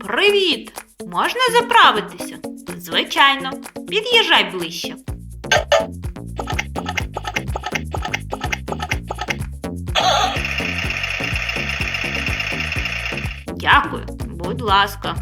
Привіт! Можна заправитися? Звичайно, під'їжджай ближче. Дякую, будь ласка.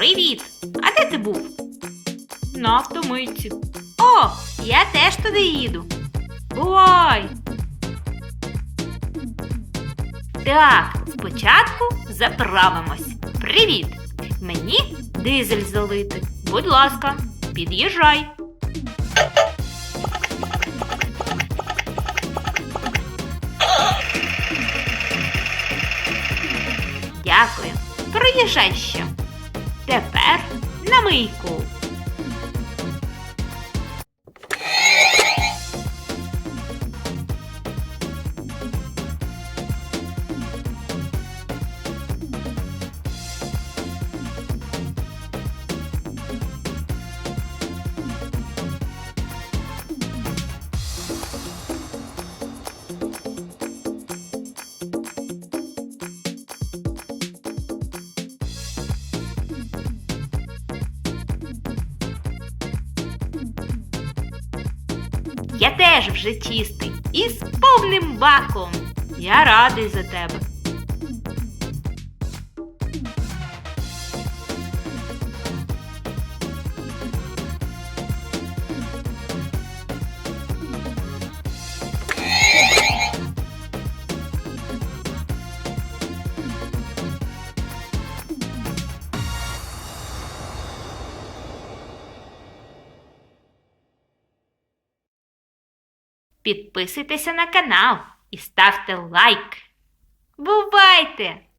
Привіт! А де ти був? На автомийці. О, я теж туди їду. Бувай! Так, спочатку заправимось. Привіт! Мені дизель залити. Будь ласка, під'їжджай. Дякую. Приїжджай ще. Тепер на мийку. Я теж вже чистий і з повним баком. Я радий за тебе. Підписуйтеся на канал і ставте лайк. Бувайте!